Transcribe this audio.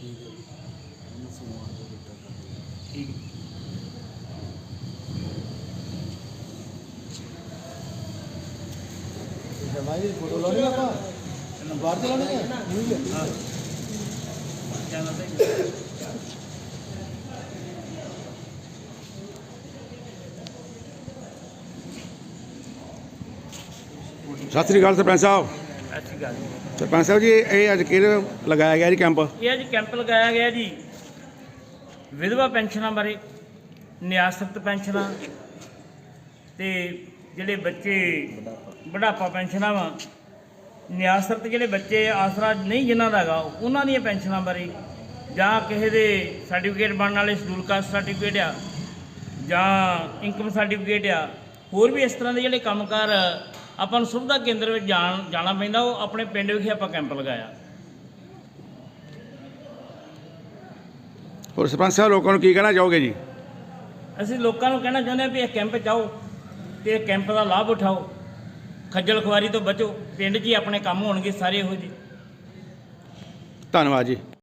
ਠੀਕ ਹੈ ਉਹਨੂੰ ਸੋਮਵਾਰ ਦਾ ਬੇਟਾ ਕਰ ਠੀਕ ਹੈ ਜਮਾਈ ਦੀ ਫੋਟੋ ਲਾਉਣੀ ਆਪਾਂ ਬਾਹਰ ਚਲਾਉਣੀ ਹੈ ਨਹੀਂ ਹੈ ਚੈਨਲ ਤੇ ਸਤਿ ਸ੍ਰੀ ਅਕਾਲ ਸਰਪੰਚ ਸਾਹਿਬ ਅੱਛੀ ਗੱਲ ਸਰਪੰਚ ਸਾਹਿਬ ਜੀ ਇਹ ਅੱਜ ਕਿਹੜੇ ਲਗਾਇਆ ਗਿਆ ਜੀ ਕੈਂਪ? ਇਹ ਅੱਜ ਕੈਂਪ ਲਗਾਇਆ ਗਿਆ ਜੀ। ਵਿਧਵਾ ਪੈਨਸ਼ਨਾਂ ਬਾਰੇ ਨਿਆਸਤ ਪੈਨਸ਼ਨਾਂ ਤੇ ਜਿਹੜੇ ਬੱਚੇ ਬੁਢਾਪਾ ਪੈਨਸ਼ਨਾਂ ਵਾ ਨਿਆਸਤ ਜਿਹੜੇ ਬੱਚੇ ਆਸਰਾ ਨਹੀਂ ਜਿਨ੍ਹਾਂ ਦਾ ਹੈਗਾ ਉਹਨਾਂ ਦੀਆਂ ਪੈਨਸ਼ਨਾਂ ਬਾਰੇ ਜਾਂ ਕਿਸੇ ਦੇ ਸਰਟੀਫਿਕੇਟ ਬਣਨ ਵਾਲੇ ਸ਼ਡਿਊਲ ਕਾਸਟ ਸਰਟੀਫਿਕੇਟ ਆ ਜਾਂ ਇਨਕਮ ਸਰਟੀਫਿਕੇਟ ਆ ਹੋਰ ਵੀ ਇਸ ਤਰ੍ਹਾਂ ਦੇ ਜਿਹੜੇ ਕੰਮਕਾਰ ਆਪਾਂ ਨੂੰ ਸੁਵਿਧਾ ਕੇਂਦਰ ਵਿੱਚ ਜਾਣ ਜਾਣਾ ਪੈਂਦਾ ਉਹ ਆਪਣੇ ਪਿੰਡ ਵਿਖੇ ਆਪਾਂ ਕੈਂਪ ਲਗਾਇਆ। ਹੋਰ ਸਰਪੰਚ ਸਾਹਿਬ ਲੋਕਾਂ ਨੂੰ ਕੀ ਕਹਿਣਾ ਚਾਹੋਗੇ ਜੀ? ਅਸੀਂ ਲੋਕਾਂ ਨੂੰ ਕਹਿਣਾ ਚਾਹੁੰਦੇ ਹਾਂ ਵੀ ਇਹ ਕੈਂਪ 'ਚ ਆਓ ਤੇ ਇਹ ਕੈਂਪ ਦਾ ਲਾਭ ਉਠਾਓ। ਖੱਜਲ ਖੁਆਰੀ ਤੋਂ ਬਚੋ। ਪਿੰਡ 'ਚ ਹੀ ਆਪਣੇ ਕੰਮ ਹੋਣਗੇ ਸਾਰੇ ਇਹੋ ਜਿਹੇ। ਧੰਨਵਾਦ ਜੀ।